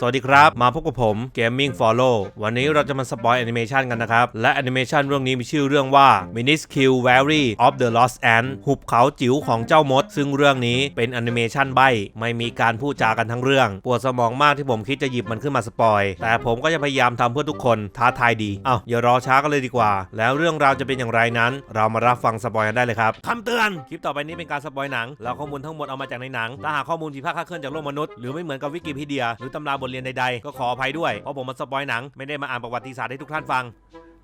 สวัสดีครับ มาพบกับผม Gaming Follow วันนี้เราจะมาสปอยแอนิเมชันกันนะครับ และแอนิเมชันเรื่องนี้มีชื่อเรื่องว่า Minuscule Valley of the Lost Ant หุบเขาจิ๋วของเจ้ามด ซึ่งเรื่องนี้เป็นแอนิเมชันใบ ไม่มีการพูดจากันทั้งเรื่อง ปวดสมองมากที่ผมคิดจะหยิบมันขึ้นมาสปอย แต่ผมก็จะพยายามทำเพื่อทุกคนท้าทายดี เอาอย่ารอช้ากันเลยดีกว่า แล้วเรื่องราวจะเป็นอย่างไรนั้น เรามารับฟังสปอยกันได้เลยครับคำเตือนคลิปต่อไปนี้เป็นการสปอยหนังแล้วข้อมูลทั้งหมดเอามาจากในหนังถ้าหากข้อมูลผิดพลาดคลาดเคลื่อนจากโลกมนุษย์หรือไม่เหมือนกับวิกิพีเดียหรือตำราบทเรียนใดๆ ก็ขออภัยด้วย เพราะผมมาสปอยหนัง ไม่ได้มาอ่านประวัติศาสตร์ให้ทุกท่านฟัง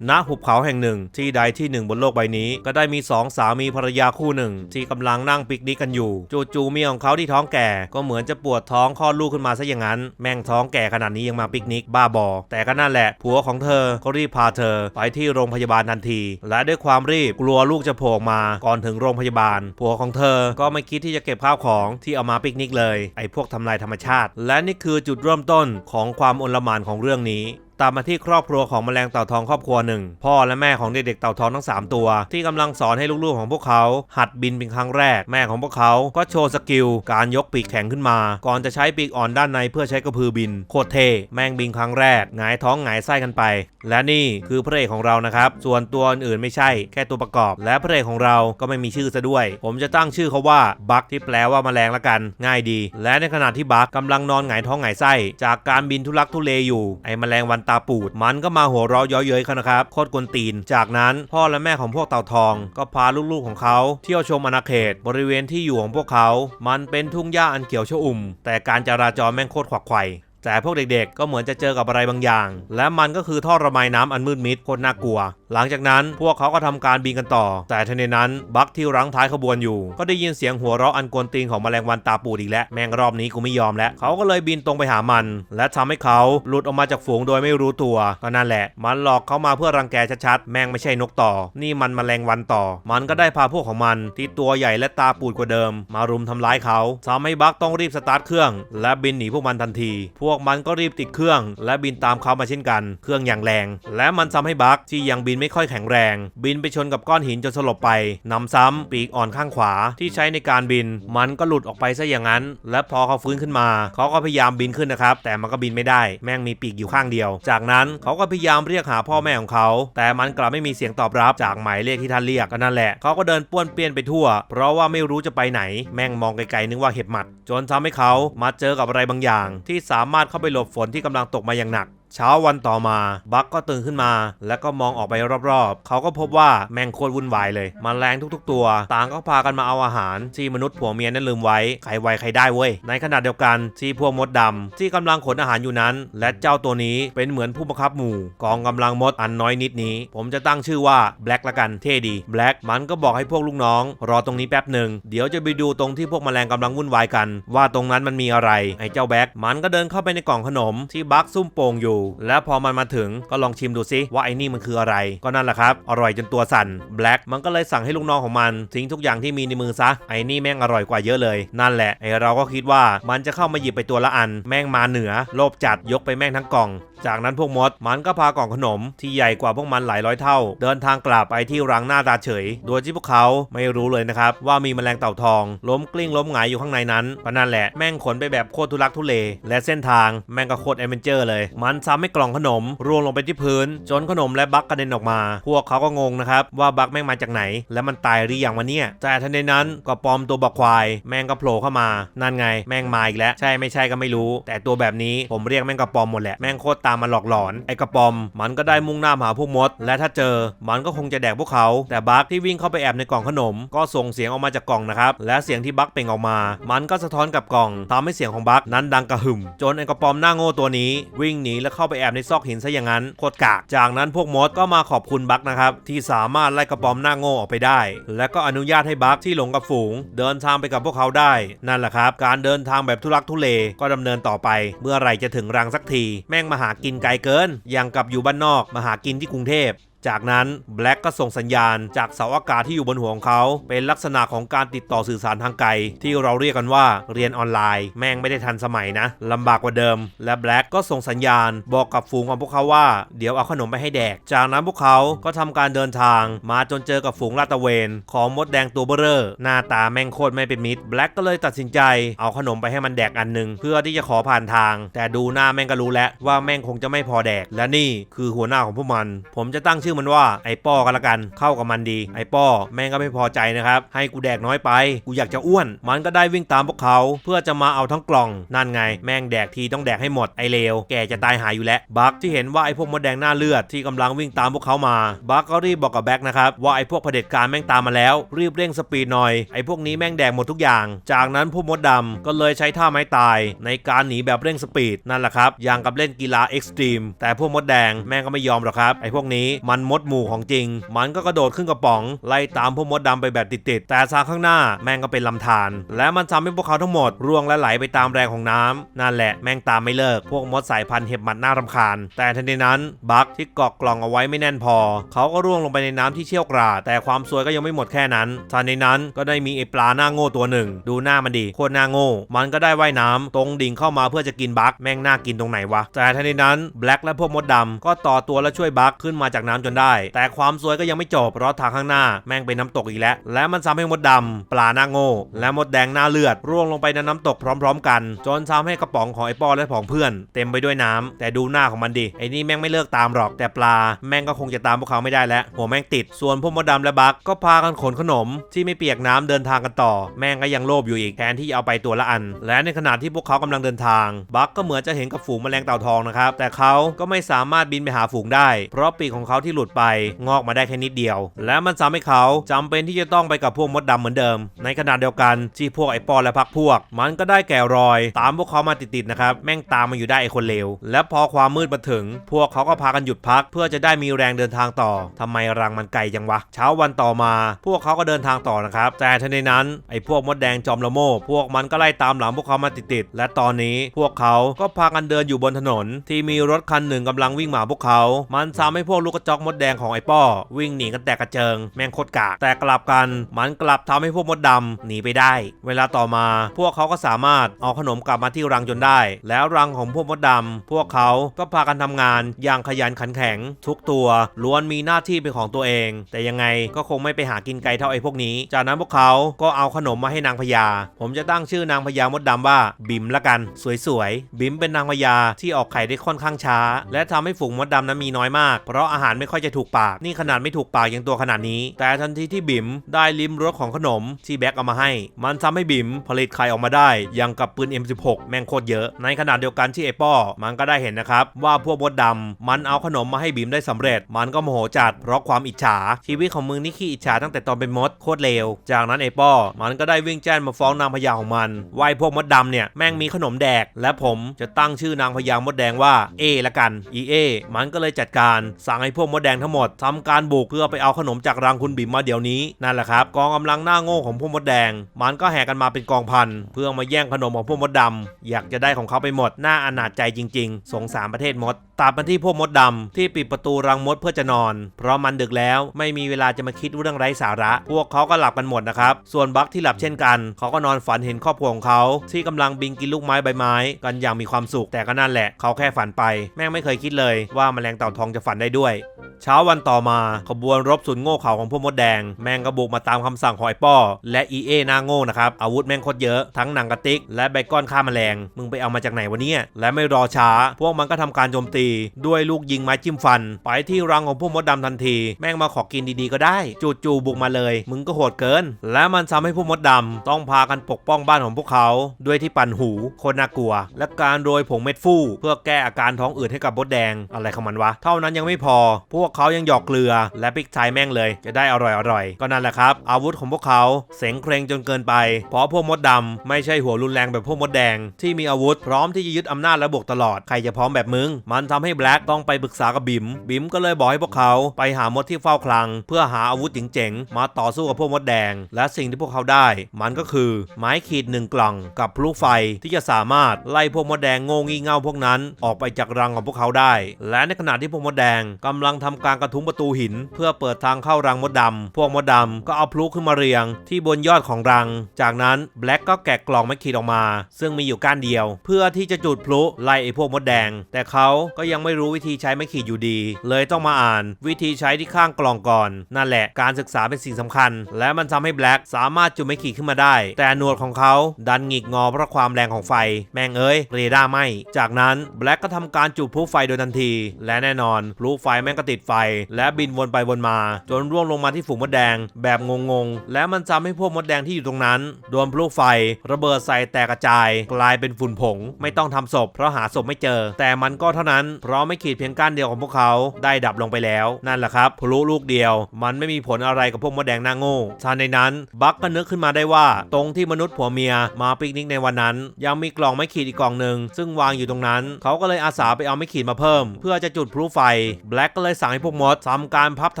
ณหุบเขาแห่งหนึ่ง ที่ใดที่หนึ่งบนโลกใบนี้ ก็ได้มีสองสามีภรรยาคู่หนึ่ง ที่กำลังนั่งปิกนิกกันอยู่ จู่ๆเมียของเขาที่ท้องแก่ก็เหมือนจะปวดท้องคลอดลูกขึ้นมาซะอย่างนั้น แม่งท้องแก่ขนาดนี้ยังมาปิกนิกบ้าบอ แต่ก็นั่นแหละผัวของเธอก็รีบพาเธอไปที่โรงพยาบาลทันที และด้วยความรีบกลัวลูกจะโผล่มาก่อนถึงโรงพยาบาล ผัวของเธอก็ไม่คิดที่จะเก็บข้าวของที่เอามาปิกนิกเลยไอ้พวกทำลายธรรมชาติ และนี่คือจุดเริ่มต้นของความอลหมานของเรื่องนี้ ตามมาที่ครอบครัวของแมลงเต่าทองครอบครัวหนึ่ง พ่อและแม่ของเด็กๆเต่าทองทั้ง 3 ตัว ที่กำลังสอนให้ลูกๆของพวกเขา หัดบินเป็นครั้งแรก แม่ของพวกเขาก็โชว์สกิลการยกปีกแข็งขึ้นมา ก่อนจะใช้ปีกอ่อนด้านในเพื่อใช้กระพือบิน โคตรเท่แม่งบินครั้งแรกหงายท้องหงายไส้กันไป และนี่คือพระเอกของเรานะครับ ส่วนตัวอื่นๆไม่ใช่แค่ตัวประกอบ และพระเอกของเราก็ไม่มีชื่อซะด้วย ผมจะตั้งชื่อเขาว่าบักที่แปลว่าแมลงละกัน ง่ายดี และในขณะที่บักกำลังนอนหงายท้องหงายไส้จากการบินทุลักทุเลอยู่ไอ้แมลงวันตาปูด มันก็มาหัวเราะเย้อยเย้ยเขานะครับโคตรกวนตีน จากนั้นพ่อและแม่ของพวกเต่าทอง ก็พาลูกๆของเขา เที่ยวชมอาณาเขตบริเวณที่อยู่ของพวกเขา มันเป็นทุ่งหญ้าอันเขียวชอุ่ม แต่การจราจรแม่งโคตรขวักไขว่แต่พวกเด็กๆ ก็เหมือนจะเจอกับอะไรบางอย่าง และมันก็คือท่อระบายน้ำอันมืดมิดโคตรน่ากลัว หลังจากนั้นพวกเขาก็ทำการบินกันต่อ แต่ทันใดนั้นบัคที่รั้งท้ายขบวนอยู่ ก็ได้ยินเสียงหัวเราะอันกวนตีนของแมลงวันตาปูดอีกแล้วแมงรอบนี้กูไม่ยอมแล้วเขาก็เลยบินตรงไปหามัน และทำให้เขาหลุดออกมาจากฝูงโดยไม่รู้ตัวก็นั่นแหละ มันหลอกเขามาเพื่อรังแกชัดๆแมงไม่ใช่นกต่อ นี่มันแมลงวันต่อ มันก็ได้พาพวกของมัน ที่ตัวใหญ่และตาปูดกว่าเดิม มารุมทำร้ายเขาทำให้บัคต้องรีบสตาร์ทเครื่อง และบินหนีพวกมันทันที พวกมันก็รีบติดเครื่อง และบินตามเขามาเช่นกัน เครื่องอย่างแรง และมันทำให้บัคที่ยังบินไม่ค่อยแข็งแรง บินไปชนกับก้อนหินจนสลบไปนำซ้ำปีกอ่อนข้างขวาที่ใช้ในการบิน มันก็หลุดออกไปซะอย่างนั้น และพอเขาฟื้นขึ้นมา เขาก็พยายามบินขึ้นนะครับ แต่มันก็บินไม่ได้ แม่งมีปีกอยู่ข้างเดียว จากนั้นเขาก็พยายามเรียกหาพ่อแม่ของเขา แต่มันกลับไม่มีเสียงตอบรับจากหมายเลขที่ท่านเรียกก็นั่นแหละ เขาก็เดินป้วนเปี้ยนไปทั่ว เพราะว่าไม่รู้จะไปไหน แม่งมองไกลๆนึกว่าเห็บหมัด จนทำให้เขามาเจอกับอะไรบางอย่าง ที่สามารถเข้าไปหลบฝนที่กำลังตกมาอย่างหนัก เช้าวันต่อมาบัคก็ตื่นขึ้นมา แล้วก็มองออกไปรอบๆ เขาก็พบว่าแมงโคตรวุ่นวายเลยมแมลงทุกๆ ตัว ต่างก็พากันมาเอาอาหาร ที่มนุษย์ผัวเมียนั้นลืมไว้ใครไวใครได้เว้ยในขณะเดียวกันที่พวกมดดำที่กำลังขนอาหารอยู่นั้น และเจ้าตัวนี้เป็นเหมือนผู้บังคับหมู่ กองกำลังมดอันน้อยนิดนี้ ผมจะตั้งชื่อว่าแบล็กละกันเท่ดีแบล็กมันก็บอกให้พวกลูกน้อง รอตรงนี้แป๊บหนึ่งเดี๋ยวจะไปดูตรงที่พวกแมลงกำลังวุ่นวายกัน ว่าตรงนั้นมันมีอะไรไอ้เจ้าแบล็กมันก็เดินเข้าไปในกล่องขนมที่บัคซุ่มโป่งอยู่แล้วพอมันมาถึงก็ลองชิมดูซิว่าไอ้นี่มันคืออะไร ก็นั่นแหละครับ อร่อยจนตัวสั่นแบล็กมันก็เลยสั่งให้ลูกน้องของมัน ทิ้งทุกอย่างที่มีในมือซะไอ้นี่แม่งอร่อยกว่าเยอะเลย นั่นแหละไอ้เราก็คิดว่ามันจะเข้ามาหยิบไปตัวละอัน แม่งมาเหนือ โลภจัดยกไปแม่งทั้งกล่อง จากนั้นพวกมดมันก็พากล่องขนมที่ใหญ่กว่าพวกมันหลายร้อยเท่า เดินทางกลับไปที่รังหน้าตาเฉย โดยที่พวกเขาไม่รู้เลยนะครับ ว่ามีแมลงเต่าทอง ล้มกลิ้งล้มหงายอยู่ข้างในนั้นก็นั่นแหละแม่งขนไปแบบโคตรทุลักทุเลและเส้นทางแม่งก็โคตรแอดเวนเจอร์เลย มันซ้ำให้กล่องขนมร่วงลงไปที่พื้น จนขนมและบักกระเด็นออกมา พวกเขาก็งงนะครับว่าบักแม่งมาจากไหน และมันตายหรือยังวะเนี่ยแต่ทันใดนั้นก็ปลอมตัวบักควาย แม่งก็โผล่เข้ามานั่นไง แม่งมาอีกแล้วใช่ไม่ใช่ก็ไม่รู้ แต่ตัวแบบนี้ผมเรียกแม่งกระปอมหมดแหละแม่งโคตรตามมาหลอกหลอน ไอ้กระปอม มันก็ได้มุ่งหน้าหาพวกมด และถ้าเจอ มันก็คงจะแดกพวกเขา แต่บักที่วิ่งเข้าไปแอบในกล่องขนม ก็ส่งเสียงออกมาจากกล่องนะครับ และเสียงที่บักเป่งออกมา มันก็สะท้อนกับกล่องทำให้เสียงของบักนั้นดังกระหึ่ม จนไอ้กระปอมหน้าโง่ตัวนี้ วิ่งหนีและเข้าไปแอบในซอกหินซะอย่างนั้นโคตรกาก จากนั้นพวกมดก็มาขอบคุณบักนะครับที่สามารถไล่กระปอมหน้าโง่ออกไปได้ และก็อนุญาตให้บักที่หลงกับฝูง เดินทางไปกับพวกเขาได้ นั่นแหละครับ การเดินทางแบบทุลักทุเลก็ดำเนินต่อไป เมื่อไหร่จะถึงรังสักที แม่งมาหากินไกลเกิน อย่างกับอยู่บ้านนอกมาหากินที่กรุงเทพ จากนั้นแบล็กก็ส่งสัญญาณจากเสาอากาศที่อยู่บนหัวของเขาเป็นลักษณะของการติดต่อสื่อสารทางไกลที่เราเรียกกันว่าเรียนออนไลน์แม่งไม่ได้ทันสมัยนะลำบากกว่าเดิม และแบล็กก็ส่งสัญญาณบอกกับฝูงของพวกเขาว่าเดี๋ยวเอาขนมไปให้แดก จากนั้นพวกเขาก็ทำการเดินทาง มาจนเจอกับฝูงลาตะเวน ของมดแดงตัวเบ้อเร่อหน้าตาแม่งโคตรไม่เป็นมิตรแบล็กก็เลยตัดสินใจเอาขนมไปให้มันแดกอันหนึ่งเพื่อที่จะขอผ่านทาง แต่ดูหน้าแม่งก็รู้แล้วว่าแม่งคงจะไม่พอแดก และนี่คือหัวหน้าของพวกมัน ผมจะตั้งชื่อมันว่าไอ้ป้อกันละกัน เข้ากับมันดี ไอ้ป้อแม่งก็ไม่พอใจนะครับ ให้กูแดกน้อยไป กูอยากจะอ้วน มันก็ได้วิ่งตามพวกเขา เพื่อจะมาเอาทั้งกล่อง นั่นไง แม่งแดกทีต้องแดกให้หมด ไอ้เลว แกจะตายหายอยู่แล้ว บักที่เห็นว่าไอ้พวกมดแดงหน้าเลือดที่กำลังวิ่งตามพวกเขามา บักก็รีบบอกกับแบ็กนะครับว่าไอ้พวกเผด็จการแม่งตามมาแล้ว รีบเร่งสปีดหน่อย ไอ้พวกนี้แม่งแดกหมดทุกอย่าง จากนั้นพวกมดดำก็เลยใช้ท่าไม้ตาย ในการหนีแบบเร่งสปีดนั่นแหละครับ อย่างกับเล่นกีฬาเอ็กซ์ตรีมแต่พวกมดแดงแม่งก็ไม่ยอมหรอกครับ ไอ้พวกนี้มันมดหมู่ของจริง มันก็กระโดดขึ้นกระป๋อง ไล่ตามพวกมดดำไปแบบติดๆแต่ทางข้างหน้าแม่งก็เป็นลำธารและมันทำให้พวกเขาทั้งหมดร่วงและไหลไปตามแรงของน้ำนั่นแหละแม่งตามไม่เลิก พวกมดสายพันธุ์เห็บหมัดน่ารำคาญ แต่ทันทีนั้นบัคที่เกาะกล่องเอาไว้ไม่แน่นพอ เขาก็ร่วงลงไปในน้ำที่เชี่ยวกราดแต่ความสวยก็ยังไม่หมดแค่นั้นทันในนั้นก็ได้มีไอปลาหน้าโง่ตัวหนึ่ง ดูหน้ามันดีโคตรหน้าโง่มันก็ได้ว่ายน้ำตรงดิ่งเข้ามาเพื่อจะกินบัคแม่งน่ากินตรงไหนวะแต่ทันในนั้นแบล็กและพวกมดดำก็ต่อตัวและช่วยบัคขึ้นมาจากน้ำจนได้ แต่ความสวยก็ยังไม่จบเพราะทางข้างหน้าแม่งเป็นน้ำตกอีกแล้ว และมันทำให้มดดำปลาหน้าโง่ และมดแดงหน้าเลือด ร่วงลงไปในน้ำตกพร้อม ๆ กัน จนทำให้กระป๋องของไอ้ปอและผองเพื่อน เต็มไปด้วยน้ำแต่ดูหน้าของมันดิไอ้นี่แม่งไม่เลิกตามหรอกแต่ปลาแม่งก็คงจะตามพวกเขาไม่ได้แล้วหัวแม่งติดส่วนพวกมดดำและบักก็พากันขนขนมที่ไม่เปียกน้ำเดินทางกันต่อ แม่งก็ยังโลภอยู่อีกแทนที่จะเอาไปตัวละอัน และในขณะที่พวกเขากำลังเดินทาง บักก็เหมือนจะเห็นกับฝูงแมลงเต่าทองนะครับแต่เขาก็ไม่สามารถบินไปหาฝูงได้ เพราะปีกของเขาที่หลุดไปงอกมาได้แค่นิดเดียว และมันทำให้เขาจำเป็นที่จะต้องไปกับพวกมดดำเหมือนเดิม ในขณะเดียวกันที่พวกไอ้ปอและพักพวก มันก็ได้แก่รอย ตามพวกเขามาติดๆนะครับแม่งตามมาอยู่ได้ไอคนเลวและพอความมืดมาถึง พวกเขาก็พากันหยุดพัก เพื่อจะได้มีแรงเดินทางต่อทำไมรังมันไกลจังวะ เช้าวันต่อมา พวกเขาก็เดินทางต่อนะครับ แต่ทันใดนั้นไอ้พวกมดแดงจอมละโมพวกมันก็ไล่ตามหลังพวกเขามาติดๆและตอนนี้พวกเขาก็พากันเดินอยู่บนถนน ที่มีรถคันหนึ่งกำลังวิ่งมาหาพวกเขา มันทำให้พวกลูกกระจอกมดแดงของไอป้อ วิ่งหนีกันแตกกระเจิง แม่งโคตรกากแต่กลับกันมันกลับทำให้พวกมดดำหนีไปได้ เวลาต่อมาพวกเขาก็สามารถเอาขนมกลับมาที่รังจนได้ แล้วรังของพวกมดดำพวกเขาก็พากันทำงานอย่างขยันขันแข็ง ทุกตัวล้วนมีหน้าที่เป็นของตัวเอง แต่ยังไงก็คงไม่ไปหากินไกลเท่าไอ้พวกนี้ จากนั้นพวกเขาก็เอาขนมมาให้นางพญา ผมจะตั้งชื่อนางพญามดดำว่าบิมละกัน สวยๆบิมเป็นนางพญาที่ออกไข่ได้ค่อนข้างช้า และทำให้ฝูงมดดำนั้นมีน้อยมาก เพราะอาหารไม่ค่อยจะถูกปาก นี่ขนาดไม่ถูกปากยังตัวขนาดนี้ แต่ทันทีที่บิมได้ลิ้มรสของขนมที่แบ็กเอามาให้ มันทำให้บิมผลิตไข่ออกมาได้ย่างกับปืน M16 แม่งโคตรเยอะ ในขณะเดียวกันที่ไอป้อ มันก็ได้เห็นนะครับ ว่าพวกมดดำมันเอาขนมมาให้บิมได้สำเร็จ มันก็โมโหจัดเพราะความอิจฉา ชีวิตของมึงนี่ขี้อิจฉาตั้งแต่ตอนเป็นมดโคตรเลว จากนั้นไอป้อ มันก็ได้วิ่งแจ้นมาฟ้องนางพญาของมันว่าไอพวกมดดำเนี่ยแม่งมีขนมแดก และผมจะตั้งชื่อนางพญามดแดงว่าเอละกันอีเอมันก็เลยจัดการสั่งให้พวกมดแดงทั้งหมดทำการบุกเพื่อไปเอาขนมจากรังคุณบิ๋มมาเดี๋ยวนี้นั่นแหละครับกองกำลังหน้าโง่ของพวกมดแดง มันก็แห่กันมาเป็นกองพันเพื่อมาแย่งขนมของพวกมดดำอยากจะได้ของเขาไปหมดน่าอนาจใจจริง ๆ สงสารประเทศมดตัดมาที่พวกมดดำที่ปิดประตูรังมดเพื่อจะนอน เพราะมันดึกแล้วไม่มีเวลาจะมาคิดเรื่องไร้สาระ พวกเขาก็หลับกันหมดนะครับ ส่วนบัคที่หลับเช่นกัน เขาก็นอนฝันเห็นครอบครัวของเขาที่กำลังบินกินลูกไม้ใบไม้ กันอย่างมีความสุขแต่ก็นั่นแหละ เขาแค่ฝันไป แม่งไม่เคยคิดเลยว่าแมลงเต่าทองจะฝันได้ด้วย เช้าวันต่อมาขบวนรบสุนโง่เขาของพวกมดแดง แม่งกระบุกมาตามคำสั่งของไอ้ป้อ และอีเอหน้าโง่นะครับอาวุธแม่งโคตรเยอะทั้งหนังกระติกและใบก้อนฆ่าแมลงมึงไปเอามาจากไหนวะเนี่ยและไม่รอช้า พวกมันก็ทำการโจมตีด้วยลูกยิงไม้จิ้มฟัน ไปที่รังของพวกมดดำทันที แม่งมาขอกินดีๆก็ได้ จู่ๆบุกมาเลย มึงก็โหดเกิน และมันทำให้พวกมดดำต้องพากันปกป้องบ้านของพวกเขา ด้วยที่ปั่นหูโคนน่ากลัว และการโรยผงเม็ดฟู่เพื่อแก้อาการท้องอืดให้กับมดแดงอะไรของมันวะ เท่านั้นยังไม่พอ พวกเขายังหยอกเกลือ และพริกไทยแม่งเลย จะได้อร่อยๆก็นั่นแหละครับอาวุธของพวกเขาเสงเครงจนเกินไป เพราะพวกมดดำไม่ใช่หัวรุนแรงแบบพวกมดแดง ที่มีอาวุธพร้อมที่จะยึดอำนาจและบวกตลอดใครจะพร้อมแบบมึงมันททำให้แบล็กต้องไปปรึกษากับบิม บิมก็เลยบอกให้พวกเขาไปหามดที่เฝ้าคลัง เพื่อหาอาวุธเจ๋งๆมาต่อสู้กับพวกมดแดง และสิ่งที่พวกเขาได้ มันก็คือไม้ขีดหนึ่งกล่องกับพลุไฟที่จะสามารถไล่พวกมดแดงโง่งี่เง่าพวกนั้นออกไปจากรังของพวกเขาได้ และในขณะที่พวกมดแดงกำลังทำการกระทุ้งประตูหิน เพื่อเปิดทางเข้ารังมดดำพวกมดดำก็เอาพลุขึ้นมาเรียง ที่บนยอดของรัง จากนั้นแบล็กก็แกะกล่องไม้ขีดออกมา ซึ่งมีอยู่ก้านเดียว เพื่อที่จะจุดพลุไล่ไอ้พวกมดแดง แต่เขาก็ยังไม่รู้วิธีใช้ไม้ขีดอยู่ดี เลยต้องมาอ่าน วิธีใช้ที่ข้างกล่องก่อน นั่นแหละการศึกษาเป็นสิ่งสำคัญ และมันทำให้แบล็กสามารถจุดไม้ขีดขึ้นมาได้ แต่หนวดของเขาดันหงิกงอเพราะความแรงของไฟ แม่งเอ้ยเรดาร์ไหมจากนั้นแบล็กก็ทำการจุดพลุไฟโดยทันที และแน่นอนพลุไฟแม่งก็ติดไฟ และบินวนไปวนมา จนร่วงลงมาที่ฝูงมดแดง แบบงงๆ และมันทำให้พวกมดแดงที่อยู่ตรงนั้นโดนพลุไฟ ระเบิดใส่แตกกระจาย กลายเป็นฝุ่นผง ไม่ต้องทำศพเพราะหาศพไม่เจอ แต่มันก็เท่านั้นเพราะไม่ขีดเพียงก้านเดียวของพวกเขาได้ดับลงไปแล้ว นั่นแหละครับพลุลูกเดียว มันไม่มีผลอะไรกับพวกมดแดงหน้าโง่ทันในนั้น บัคก็นึกขึ้นมาได้ว่า ตรงที่มนุษย์ผัวเมียมาปิกนิกในวันนั้น ยังมีกล่องไม้ขีดอีกกล่องหนึ่งซึ่งวางอยู่ตรงนั้น เขาก็เลยอาสาไปเอาไม้ขีดมาเพิ่ม เพื่อจะจุดพลุไฟแบล็กก็เลยสั่งให้พวกมดทำการพับธ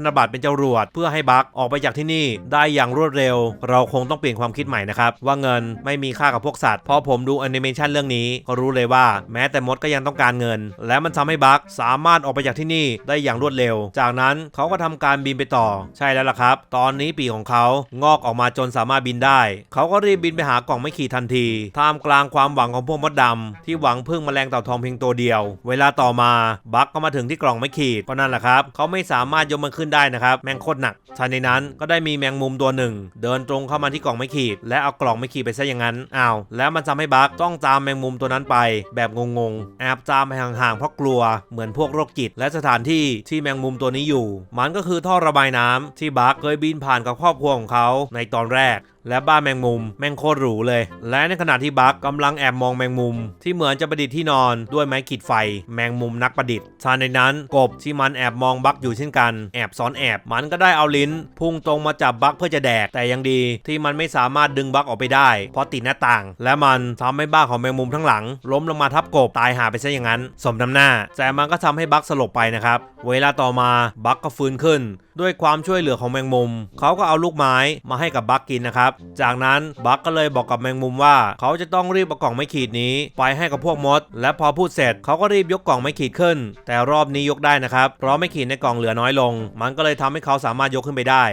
นบัตรเป็นจรวด เพื่อให้บัคออกไปจากที่นี่ได้อย่างรวดเร็ว เราคงต้องเปลี่ยนความคิดใหม่นะครับว่าเงินไม่มีค่ากับพวกสัตว์พอผมดูแอนิเมชันเรื่องนี้ก็รู้เลยว่า แม้แต่มดก็ยังต้องการเงิน และมันทำให้บัคสามารถออกไปจากที่นี่ได้อย่างรวดเร็ว จากนั้นเขาก็ทำการบินไปต่อ ใช่แล้วล่ะครับ ตอนนี้ปีของเขางอกออกมาจนสามารถบินได้ เขาก็รีบบินไปหากล่องไม่ขีดทันทีท่ามกลางความหวังของพวกมดดำที่หวังพึ่งแมลงเต่าทองเพียงตัวเดียว เวลาต่อมาบัคก็มาถึงที่กล่องไม่ขีดก็นั่นแหละครับเขาไม่สามารถยกมันขึ้นได้นะครับแมงโคตรหนักทันในนั้นก็ได้มีแมงมุมตัวหนึ่ง เดินตรงเข้ามาที่กล่องไม่ขีด และเอากล่องไม่ขีดไปซะอย่างนั้นอ้าวแล้วมันทำให้บัคต้องตามแมงมุมตัวนั้นไป แบบงงๆแอบตามไปห่างๆเพราะกลัวเหมือนพวกโรคจิต และสถานที่ที่แมงมุมตัวนี้อยู่ มันก็คือท่อระบายน้ำที่บักเคยบินผ่านกับครอบครัวของเขาในตอนแรกและบ้านแมงมุมแม่งโคตรหรูเลย และในขณะที่บัคกำลังแอบมองแมงมุม ที่เหมือนจะประดิษฐ์ที่นอนด้วยไม้ขีดไฟ แมงมุมนักประดิษฐ์ทันในนั้นกบที่มันแอบมองบัคอยู่เช่นกัน แอบซ้อนแอบมันก็ได้เอาลิ้น พุ่งตรงมาจับบัคเพื่อจะแดกแต่ยังดีที่มันไม่สามารถดึงบัคออกไปได้ เพราะติดหน้าต่าง และมันทำให้บ้านของแมงมุมทั้งหลัง ล้มลงมาทับกบตายหาไปซะอย่างนั้น สมน้ำหน้า แต่มันก็ทำให้บัคสลบไปนะครับเวลาต่อมาบัคก็ฟื้นขึ้น ด้วยความช่วยเหลือของแมงมุมเขาก็เอาลูกไม้มาให้กับบัคกินนะครับจากนั้นบัคก็เลยบอกกับแมงมุมว่า เขาจะต้องรีบเอากล่องไม้ขีดนี้ ไปให้กับพวกมด และพอพูดเสร็จเขาก็รีบยกกล่องไม้ขีดขึ้น แต่รอบนี้ยกได้นะครับ เพราะไม้ขีดในกล่องเหลือน้อยลง มันก็เลยทำให้เขาสามารถยกขึ้นไปได้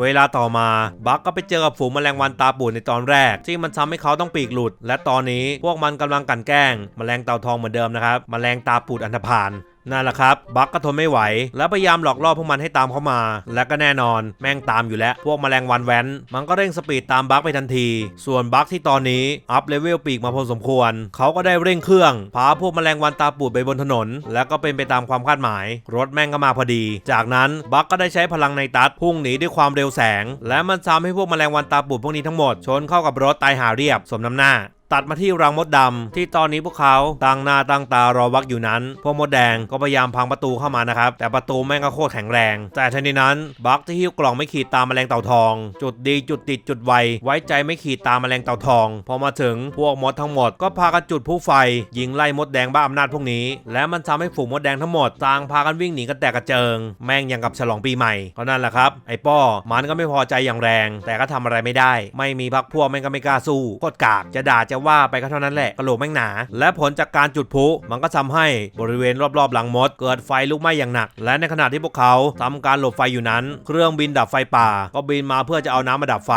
เวลาต่อมาบัคก็ไปเจอกับฝูงแมลงวันตาปูดในตอนแรก ที่มันทำให้เขาต้องปีกหลุด และตอนนี้พวกมันกำลังกันแกล้งแมลงเต่าทองเหมือนเดิมนะครับแมลงตาปูดอันธพาล นั่นแหละครับ บัคก็ทนไม่ไหว แล้วพยายามหลอกล่อพวกมันให้ตามเข้ามา และก็แน่นอน แม่งตามอยู่แล้ว พวกแมลงวันแว้น มันก็เร่งสปีดตามบัคไปทันที ส่วนบัคที่ตอนนี้อัพเลเวลปีกมาพอสมควร เขาก็ได้เร่งเครื่อง พาพวกแมลงวันตาปูดไปบนถนน แล้วก็เป็นไปตามความคาดหมาย รถแม่งก็มาพอดี จากนั้นบัคก็ได้ใช้พลังในตัดพุ่งหนีด้วยความเร็วแสง และมันทำให้พวกแมลงวันตาปูดพวกนี้ทั้งหมดชนเข้ากับรถตายหาเรียบ สมน้ำหน้า ตัดมาที่รังมดดำที่ตอนนี้พวกเขาตั้งหน้าตั้งตารอวักอยู่นั้น พวกมดแดงก็พยายามพังประตูเข้ามานะครับ แต่ประตูแม่งก็โคตรแข็งแรง แต่ทันทีนั้นบัคที่หิ้วกล่องไม่ขีดตามแมลงเต่าทอง จุดดีจุดติดจุดไว ไว้ใจไม่ขีดตามแมลงเต่าทอง พอมาถึงพวกมดทั้งหมด ก็พากันจุดพลุไฟ ยิงไล่มดแดงบ้าอำนาจพวกนี้ และมันทำให้ฝูงมดแดงทั้งหมดต่างพากันวิ่งหนีกันแตกกระเจิง แม่งยังกับฉลองปีใหม่ก็นั่นแหละครับไอ้ป้อมันก็ไม่พอใจอย่างแรง แต่ก็ทำอะไรไม่ได้ ไม่มีพักพวกแม่งก็ไม่กล้าสู้โคตรกากจะด่าจะว่าไปก็เท่านั้นแหละกระโหลกแม่งหนา และผลจากการจุดพลุมันก็ทำให้บริเวณรอบๆหลังมด เกิดไฟลุกไหม้อย่างหนัก และในขณะที่พวกเขาทำการหลบไฟอยู่นั้น เครื่องบินดับไฟป่า ก็บินมาเพื่อจะเอาน้ำมาดับไฟ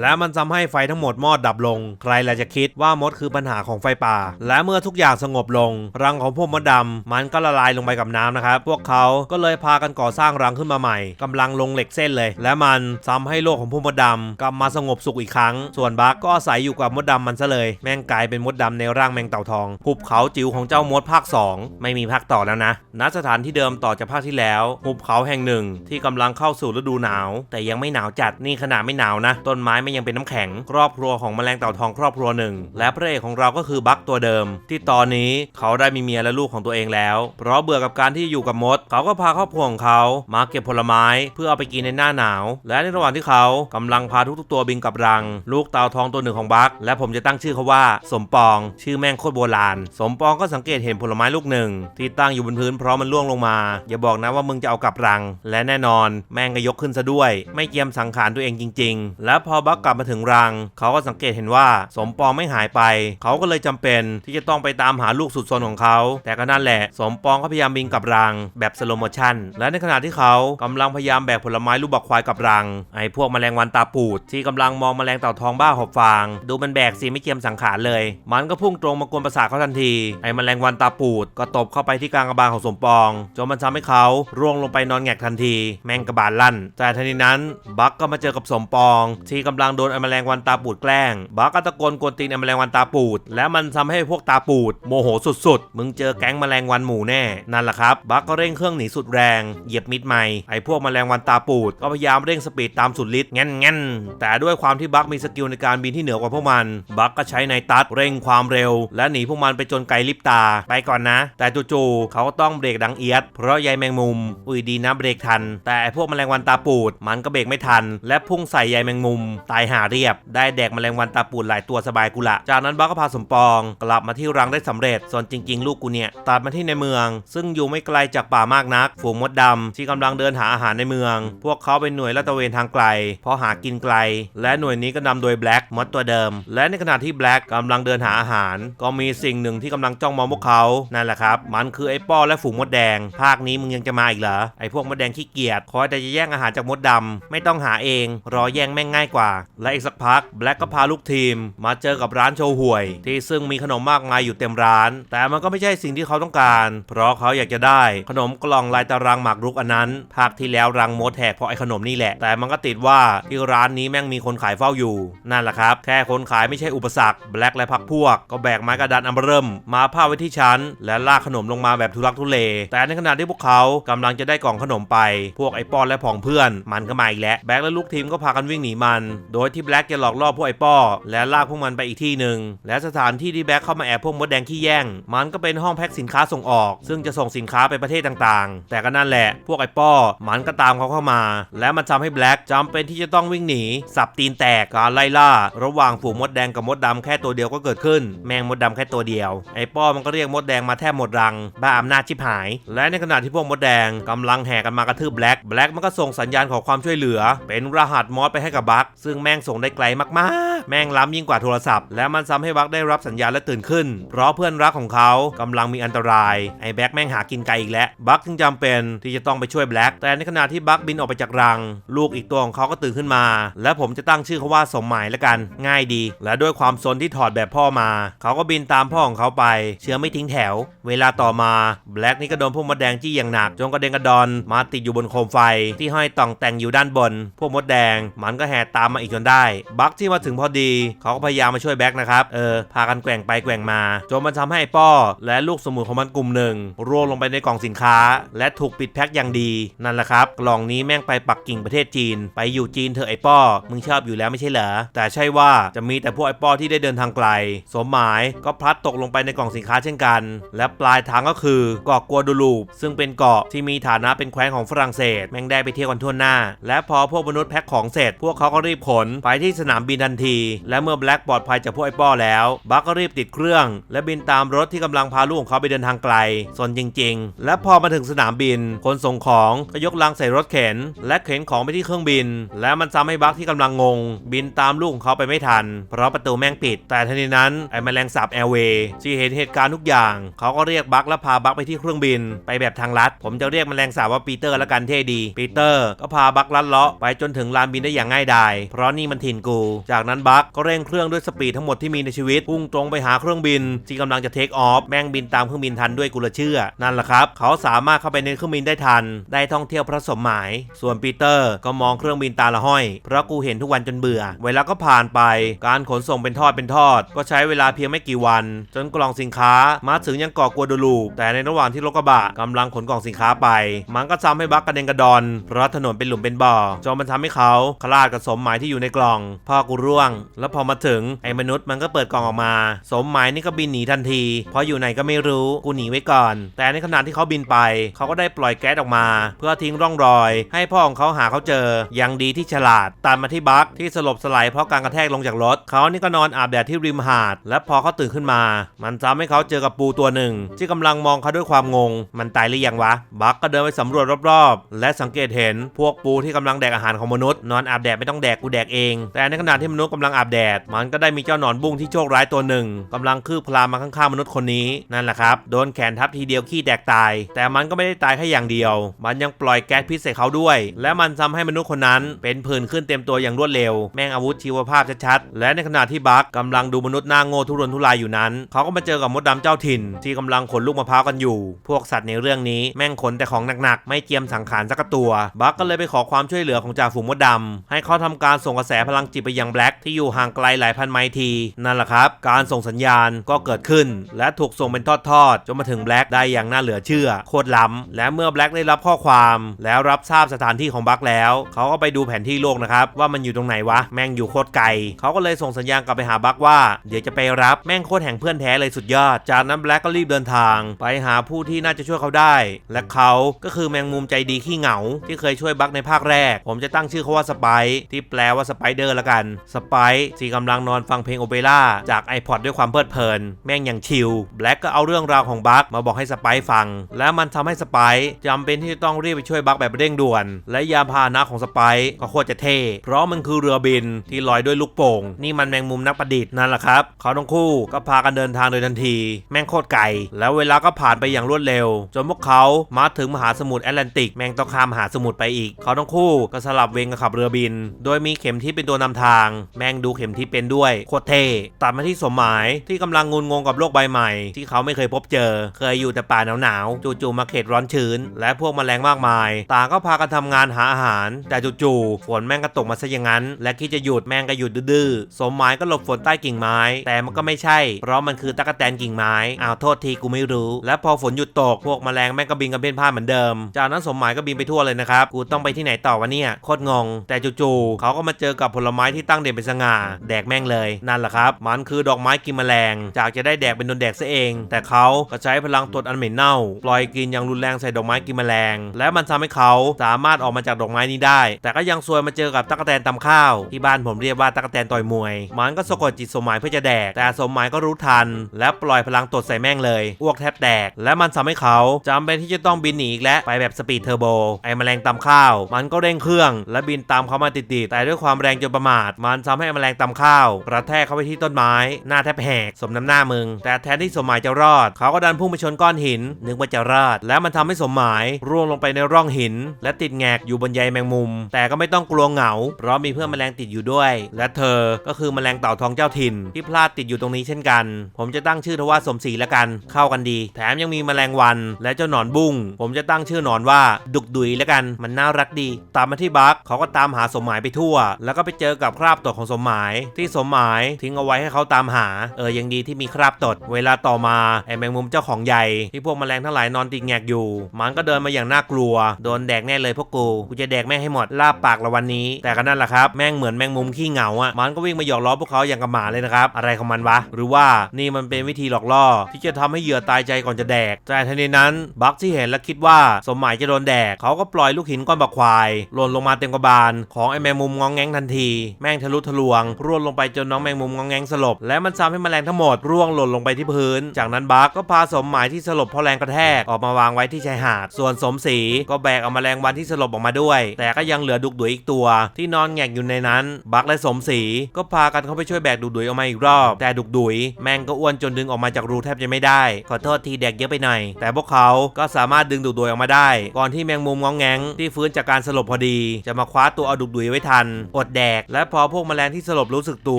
และมันทำให้ไฟทั้งหมดมอดดับลง ใครละจะคิดว่ามดคือปัญหาของไฟป่า และเมื่อทุกอย่างสงบลง รังของพวกมดดำมันก็ละลายลงไปกับน้ำนะครับ พวกเขาก็เลยพากันก่อสร้างรังขึ้นมาใหม่กำลังลงเหล็กเส้นเลย และมันทำให้โลกของพวกมดดำกลับมาสงบสุขอีกครั้ง ส่วนบักก็อาศัยอยู่กับมดดำมันซะเลยแม่งกลายเป็นมดดำในร่างแมงเต่าทองหุบเขาจิ๋วของเจ้ามดภาค 2 ไม่มีภาคต่อแล้วนะณสถานที่เดิมต่อจากภาคที่แล้วหุบเขาแห่งหนึ่ง ที่กำลังเข้าสู่ฤดูหนาว แต่ยังไม่หนาวจัดนี่ขนาดไม่หนาวนะ ต้นไม้ไม่ยังเป็นน้ำแข็ง ครอบครัวของแมลงเต่าทองครอบครัวหนึ่ง และพระเอกของเราก็คือบักตัวเดิม ที่ตอนนี้เขาได้มีเมียและลูกของตัวเองแล้ว เพราะเบื่อกับการที่อยู่กับมด เขาก็พาครอบครัวของเขามาเก็บผลไม้ เพื่อเอาไปกินในหน้าหนาว และในระหว่างที่เขากำลังพาทุกๆตัวบินกับรัง ลูกเต่าทองตัวหนึ่งของบักและผมจะตั้งชื่อเขาว่าสมปอง ชื่อแม่งโคตรโบราณ สมปองก็สังเกตเห็นผลไม้ลูกหนึ่ง ที่ตั้งอยู่บนพื้นเพราะมันล่วงลงมา อย่าบอกนะว่ามึงจะเอากลับรัง และแน่นอน แม่งก็ยกขึ้นซะด้วย ไม่เกียมสังขารตัวเองจริง ๆ แล้วพอบักกลับมาถึงรัง เขาก็สังเกตเห็นว่าสมปองไม่หายไป เขาก็เลยจำเป็นที่จะต้องไปตามหาลูกสุดซนของเขา แต่ก็นั่นแหละ สมปองก็พยายามบินกลับรัง แบบสโลโมชั่นและในขณะที่เขากำลังพยายามแบกผลไม้ลูกบักควายกลับรังไอ้พวกแมลงวันตาปูด ที่กำลังมองแมลงเต่าทองบ้าหอบฟาง ดูมันแบกสิไม่เกียมสังขารเลย มันก็พุ่งตรงมากวนประสาทเขาทันที ไอ้แมลงวันตาปูดก็ตบเข้าไปที่กลางกระบาลของสมปอง จนมันทำให้เขาร่วงลงไปนอนแงกทันที แม่งกระบาลลั่น แต่ทันทีนั้นบักก็มาเจอกับสมปอง ที่กำลังโดนไอ้แมลงวันตาปูดแกล้ง บักก็ตะโกนกวนตีนไอ้แมลงวันตาปูด และมันทำให้พวกตาปูด โมโหสุดๆ มึงเจอแก๊งแมลงวันหมู่แน่ นั่นแหละครับ บักก็เร่งเครื่องหนีสุดแรง เหยียบมิดไม้ไอ้พวกแมลงวันตาปูด ก็พยายามเร่งสปีดตามสุดฤทธิ์งั้นงั้นแต่ด้วยความที่บักมีสกิลในการบินที่เหนือกว่าพวกมัน บักก็ใช้ในตัดเร่งความเร็ว และหนีพวกมันไปจนไกลลิบตาไปก่อนนะ แต่จู่ๆเขาก็ต้องเบรกดังเอียด เพราะใยแมงมุม อุ้ยดีนะเบรกทัน แต่พวกแมลงวันตาปูด มันก็เบรกไม่ทัน และพุ่งใส่ใยแมงมุม ตายหาเรียบ ได้แดกแมลงวันตาปูดหลายตัวสบายกุละ จากนั้นบักก็พาสมปอง กลับมาที่รังได้สำเร็จ ส่วนจริง ๆ ลูกกูเนี่ยตัดมาที่ในเมือง ซึ่งอยู่ไม่ไกลจากป่ามากนัก ฝูงมดดำที่กำลังเดินหาอาหารในเมือง พวกเขาเป็นหน่วยลาดตระเวนทางไกล เพราะหากินไกล และหน่วยนี้ก็นำโดยแบล็กมดตัวเดิม และในขณะที่แบล็กกำลังเดินหาอาหาร ก็มีสิ่งหนึ่งที่กำลังจ้องมองพวกเขานั่นแหละครับ มันคือไอ้ป้อและฝูงมดแดง ภาคนี้มึงยังจะมาอีกเหรอไอ้พวกมดแดงขี้เกียจคอยแต่จะแย่งอาหารจากมดดำไม่ต้องหาเอง รอแย่งแม่งง่ายกว่า และอีกสักพักแบล็กก็พาลูกทีม มาเจอกับร้านโชห่วย ที่ซึ่งมีขนมมากมายอยู่เต็มร้าน แต่มันก็ไม่ใช่สิ่งที่เขาต้องการ เพราะเขาอยากจะได้ขนมกล่องลายตารางหมากรุกอันนั้นภาคที่แล้วรังมดแหกเพราะไอ้ขนมนี่แหละ แต่มันก็ติดว่าที่ร้านนี้แม่งมีคนขายเฝ้าอยู่ นั่นแหละครับ แค่คนขายไม่ใช่อุปสรรคแบล็กและพักพวก ก็แบกไม้กระดานอัมเริ่ม มาพาไว้ที่ชั้น และลากขนมลงมาแบบทุลักทุเล แต่ในขณะที่พวกเขากำลังจะได้กล่องขนมไป พวกไอ้ปอนและผองเพื่อนมันก็มาอีกแล้วแบล็กและลูกทีมก็พากันวิ่งหนีมัน โดยที่แบล็กจะหลอกล่อพวกไอป้อและลากพวกมันไปอีกที่หนึ่งและสถานที่ที่แบล็กเข้ามาแอบพวกมดแดงขี้แย่ง มันก็เป็นห้องแพ็คสินค้าส่งออก ซึ่งจะส่งสินค้าไปประเทศต่างๆ แต่ก็นั่นแหละพวกไอป้อมันก็ตามเขาเข้ามา และมันทำให้แบล็กจำเป็นที่จะต้องวิ่งหนีสับตีนแตกการไล่ล่า ระหว่างฝูงมดแดงกับมดดำแค่ตัวเดียวก็เกิดขึ้น แมงมดดำแค่ตัวเดียว ไอ้ป้อมันก็เรียกมดแดงมาแทบหมดรัง บ้าอำนาจชิบหาย และในขณะที่พวกมดแดงกำลังแห่กันมากระทืบแบล็กแบล็กมันก็ส่งสัญญาณขอความช่วยเหลือ เป็นรหัสมอสไปให้กับบัคซึ่งแม่งส่งได้ไกลมากๆ แม่งล้ำยิ่งกว่าโทรศัพท์ และมันทำให้บัคได้รับสัญญาณและตื่นขึ้น เพราะเพื่อนรักของเขากำลังมีอันตราย ไอ้แบล็กแม่งหากินไกลอีกแล้วบัคจึงจำเป็นที่จะต้องไปช่วยแบล็กแต่ในขณะที่บัคบินออกไปจากรัง ลูกอีกตัวของเขาก็ตื่นขึ้นมา และผมจะตั้งชื่อเขาว่าสมหมายละกัน ง่ายดี และด้วยความซนที่ถอดแบบพ่อมา เขาก็บินตามพ่อของเขาไป เชื้อไม่ทิ้งแถว เวลาต่อมาแบล็กนี่ก็โดนพวกมดแดงจี้อย่างหนักจนกระเด็นกระดอนมาติดอยู่บนโคมไฟ ที่ห้อยต่องแต่งอยู่ด้านบน พวกมดแดง มันก็แห่ตามมาอีกจนได้ บัคที่มาถึงพอดี เขาก็พยายามมาช่วยแบ็กนะครับ เออ พากันแกว่งไปแกว่งมา จนมันทำให้ไอ้ป้อ และลูกสมุนของมันกลุ่มหนึ่งร่วงลงไปในกล่องสินค้า และถูกปิดแพ็คอย่างดี นั่นแหละครับ กล่องนี้แม่งไปปักกิ่งประเทศจีน ไปอยู่จีนเถอะไอ้ป้อ มึงชอบอยู่แล้วไม่ใช่เหรอ แต่ใช่ว่าจะมีแต่พวกไอ้ป้อที่ได้เดินทางไกล สมหมายก็พลัดตกลงไปในกล่องสินค้าเช่นกัน และปลายทางก็คือเกาะกัวดูลูป ซึ่งเป็นเกาะที่มีฐานะเป็นแคว้นของฝรั่งเศส แม่งได้ไปเที่ยวกันทั่วหน้า และพอพวกมนุษย์แพ็คของเสร็จ พวกเขาก็รีบขนไปที่สนามบินทันที และเมื่อแบล็กปลอดภัยจากพวกไอ้ป้อแล้วบัคก็รีบติดเครื่อง และบินตามรถที่กำลังพาลูกของเขาไปเดินทางไกลสนจริง ๆ และพอมาถึงสนามบิน คนส่งของก็ยกลังใส่รถเข็น และเข็นของไปที่เครื่องบิน และมันทำให้บัคที่กำลังงง บินตามลูกของเขาไปไม่ทัน เพราะประตูแม่งปิดแต่ทันทีนั้นไอ้แมลงสาบแอร์เวย์ที่เห็นเหตุการณ์ทุกอย่าง เขาก็เรียกบัคและพาบัคไปที่เครื่องบิน ไปแบบทางลัด ผมจะเรียกแมลงสาบว่าปีเตอร์ละกันเท่ดีปีเตอร์ก็พาบัคลัดเลาะไปจนถึงลานบินได้อย่างง่ายดายเพราะนี่มันถิ่นกู จากนั้นบัคก็เร่งเครื่องด้วยสปีดทั้งหมดที่มีในชีวิตพุ่งตรงไปหาเครื่องบิน ที่กำลังจะเทคออฟแม่งบินตามเครื่องบินทันด้วยกุละเชื่อนั่นแหละครับ เขาสามารถเข้าไปในเครื่องบินได้ทัน ได้ท่องเที่ยวพระสมหมาย ส่วนปีเตอร์ก็มองเครื่องบินตาละห้อยเพราะกูเห็นทุกวันจนเบื่อ เวลาก็ผ่านไปการขนส่งเป็นทอดเป็นทอด ก็ใช้เวลาเพียงไม่กี่วัน จนกล่องสินค้ามาถึงยังกาะกัวดูลูปแต่ในระหว่างที่รถกระบะกำลังขนกล่องสินค้าไป มันก็ทำให้บักกระเด็นกระดอนเพราะถนนเป็นหลุมเป็นบ่อจนมันทำให้เขาคลาดกับสมหมายที่อยู่ในกล่องพ่อกูร่วง แล้วพอมาถึงไอ้มนุษย์มันก็เปิดกล่องออกมา สมหมายนี่ก็บินหนีทันที เพราะอยู่ไหนก็ไม่รู้กูหนีไว้ก่อน แต่ในขณะที่เขาบินไป เขาก็ได้ปล่อยแก๊สออกมา เพื่อทิ้งร่องรอย ให้พ่อของเขาหาเขาเจอยังดีที่ฉลาดตัดมาที่บัคที่สลบสลายเพราะการกระแทกลงจากรถเขานี่ก็นอนอาบแดดดที่ริมหาด และพอเขาตื่นขึ้นมา มันทำให้เขาเจอกับปูตัวหนึ่ง ที่กำลังมองเขาด้วยความงง มันตายหรือยังวะ บักก็เดินไปสำรวจรอบๆ และสังเกตเห็นพวกปูที่กำลังแดกอาหารของมนุษย์ นอนอาบแดดไม่ต้องแดกกูแดกเอง แต่ในขณะที่มนุษย์กำลังอาบแดด มันก็ได้มีเจ้าหนอนบุ้งที่โชคร้ายตัวหนึ่งกำลังคืบคลานมาข้างๆมนุษย์คนนี้นั่นแหละครับโดนแขนทับทีเดียวขี้แตกตาย แต่มันก็ไม่ได้ตายแค่อย่างเดียว มันยังปล่อยแก๊สพิษใส่เขาด้วย และมันทำให้มนุษย์คนนั้น เป็นผื่นขึ้นเต็มตัวอย่างรวดเร็ว แม่งอาวุธชีวภาพชัดๆและในขณะที่บักกำลังดูมนุษย์หน้าโง่ทุรนทุรายอยู่นั้น เขาก็มาเจอกับมดดำเจ้าถิ่น ที่กำลังขนลูกมะพร้าวกันอยู่ พวกสัตว์ในเรื่องนี้แม่งขนแต่ของหนักๆ ไม่เจียมสังขารสักตัว บักก็เลยไปขอความช่วยเหลือของจ่าฝูงมดดำให้เขาทำการส่งกระแสพลังจิตไปยังแบล็กที่อยู่ห่างไกลหลายพันไมล์ที นั่นแหละครับ การส่งสัญญาณก็เกิดขึ้น และถูกส่งเป็นทอดๆจนมาถึงแบล็กได้อย่างน่าเหลือเชื่อโคตรล้ำและเมื่อแบล็กได้รับข้อความแล้วรับทราบสถานที่ของบักแล้ว เขาก็ไปดูแผนที่โลกนะครับว่ามันอยู่ตรงไหนวะแม่งอยู่โคตรไกลเขาก็เลยส่งสัญญาณกลับไปหาบักว่าเดี๋ยวจะไปรับแม่งโคตรแห่งเพื่อนแท้เลยสุดยอด จากนั้นแบล็กก็รีบเดินทาง ไปหาผู้ที่น่าจะช่วยเขาได้ และเขาก็คือแมงมุมใจดีขี้เหงา ที่เคยช่วยบักในภาคแรก ผมจะตั้งชื่อเขาว่าสไปซ์ที่แปลว่าสไปเดอร์ละกัน สไปซ์ที่กำลังนอนฟังเพลงโอเปร่าจาก iPod ด้วยความเพลิดเพลิน แม่งอย่างชิลแบล็กก็เอาเรื่องราวของบักมาบอกให้สไปซ์ฟัง และมันทำให้สไปซ์จำเป็นที่จะต้องรีบไปช่วยบักแบบเร่งด่วน และยานพาหนะของสไปซ์ก็โคตรจะเท่เพราะมันคือเรือบินที่ลอยด้วยลูกโป่ง นี่มันแมงมุมนักประดิษฐนั่นแหละครับเขาทั้งคู่ก็พากันเดินทางโดยทันที แม่งโคตรไกลแล้วเวลาก็ผ่านไปอย่างรวดเร็ว จนพวกเขามาถึงมหาสมุทรแอตแลนติก แม่งต้องข้ามมหาสมุทรไปอีก เขาทั้งคู่ก็สลับเวรกับขับเรือบิน โดยมีเข็มทิศเป็นตัวนำทาง แม่งดูเข็มทิศเป็นด้วยโคตรเท่ตัดมาที่สมหมายที่กำลังงุนงงกับโลกใบใหม่ ที่เขาไม่เคยพบเจอ เคยอยู่แต่ป่าหนาวๆจู่ๆมาเขตร้อนชื้น และพวกแมลงมากมาย ต่างก็พากันทำงานหาอาหาร แต่จู่ๆฝนแม่งก็ตกมาซะอย่างนั้น และคิดจะหยุดแม่งก็หยุดดื้อๆสมหมายก็หลบฝนใต้กิ่งไม้ แต่มันก็ไม่ใช่ เพราะมันคือตะกแตนกิ่งไม้อ้าวโทษทีกูไม่รู้ และพอฝนหยุดตกพวกแมลงแม่งก็บินกันเพ่นพ่าเหมือนเดิม จากนั้นสมหมายก็บินไปทั่วเลยนะครับ กูต้องไปที่ไหนต่อวะเนี่ย โคตรงง แต่จู่ๆเขาก็มาเจอกับผลไม้ที่ตั้งเด่นเป็นสง่า แดกแม่งเลย นั่นแหละครับ มันคือดอกไม้กินแมลง จากจะได้แดกเป็นโดนแดกซะเอง แต่เขาก็ใช้พลังตดอันเหม็นเน่า ปล่อยกินอย่างรุนแรงใส่ดอกไม้กินแมลง และมันทำให้เขาสามารถออกมาจากดอกไม้นี้ได้ แต่ก็ยังซวยมาเจอกับตั๊กแตนตำข้าว ที่บ้านผมเรียกว่าตั๊กแตนต่อยมวย มันก็สะกดจิตสมหมายเพื่อจะแดก แต่สมหมายก็รู้ทัน และปล่อยพลังตดใส่แม่งเลย อ้วกแทบแตก และมันทำให้เขาจำเป็นที่จะต้องบินหนีอีกและไปแบบสปีดเทอร์โบ ไอ้แมลงตำข้าว มันก็เร่งเครื่อง และบินตามเขามาติดๆแต่ด้วยความแรงจนประมาท มันทำให้แมลงตำข้าวกระแทกเข้าไปที่ต้นไม้ หน้าแทบแหก สมน้ำหน้ามึง แต่แทนที่สมหมายจะรอด เขาก็ดันพุ่งไปชนก้อนหิน นึกว่าจะรอด และมันทำให้สมหมายร่วงลงไปในร่องหิน และติดแงกอยู่บนใยแมงมุม แต่ก็ไม่ต้องกลัวเหงา เพราะมีเพื่อนแมลงติดอยู่ด้วย และเธอก็คือแมลงเต่าทองเจ้าถิ่น ที่พลาดติดอยู่ตรงนี้เช่นกัน ผมจะตั้งชื่อเธอว่าสมศรีละกัน เข้ากันดี แถมยังมีแมลงวัน และเจ้าหนอนบุ้ง ผมจะตั้งชื่อหนอนว่าดุกดุยละกัน มันน่ารักดี ตามมาที่บักเขาก็ตามหาสมหมายไปทั่ว แล้วก็ไปเจอกับคราบตดของสมหมาย ที่สมหมายทิ้งเอาไว้ให้เขาตามหา เออยังดีที่มีคราบตด เวลาต่อมาไอแมงมุมเจ้าของใหญ่ที่พวกแมลงทั้งหลายนอนติดแงกอยู่ มันก็เดินมาอย่างน่ากลัว โดนแดกแน่เลยพวกกู กูจะแดกแม่งให้หมดลาบปากละวันนี้ แต่ก็นั่นแหละครับ แม่งเหมือนแมงมุมขี้เหงาอะ มันก็วิ่งมาหยอกล้อพวกเขาอย่างกับหมาเลยนะครับ อะไรของมันวะ หรือว่านี่มันเป็นวิธีหลอกล่อ ที่จะทำให้เหยื่อตายใจก่อนจะแดก แต่ทันทีนั้นบักที่เห็นและคิดว่าสมหมายจะโดนแดก เขาก็ปล่อยลูกหินก้อนบักควายหล่นลงมาเต็มกระบาล ของไอแมงมุมงองแงงทันที แม่งทะลุทะลวง ร่วงลงไปจนน้องแมงมุมงองแงงสลบ และมันทำให้แมลงทั้งหมดร่วงหล่นลงไปที่พื้น จากนั้นบักก็พาสมหมายที่สลบเพราะแรงกระแทกออกมาวางไว้ที่ชายหาด ส่วนสมศรีก็แบกเอาแมลงวันที่สลบออกมาด้วย แต่ก็ยังเหลือดุกดุยอีกตัว ที่นอนแงกอยู่ในนั้น บักและสมศรีก็พากันเข้าไปช่วยแบกดุกดุยออกมาอีกรอบ แต่ดุกดุยแม่งก็อ้วนจนดึงออกมาจากรูแทบจะไม่ได้ ขอโทษทีแดกเยอะไปหน่อย แต่พวกเขาก็สามารถดึงดุกดุยออกมาได้ ก่อนที่แมงมุมงองแงงที่ฟื้นจากการสลบพอดี จะมาคว้าตัวเอาดุกดุยไว้ทัน อดแดก และพอพวกแมลงที่สลบรู้สึกตั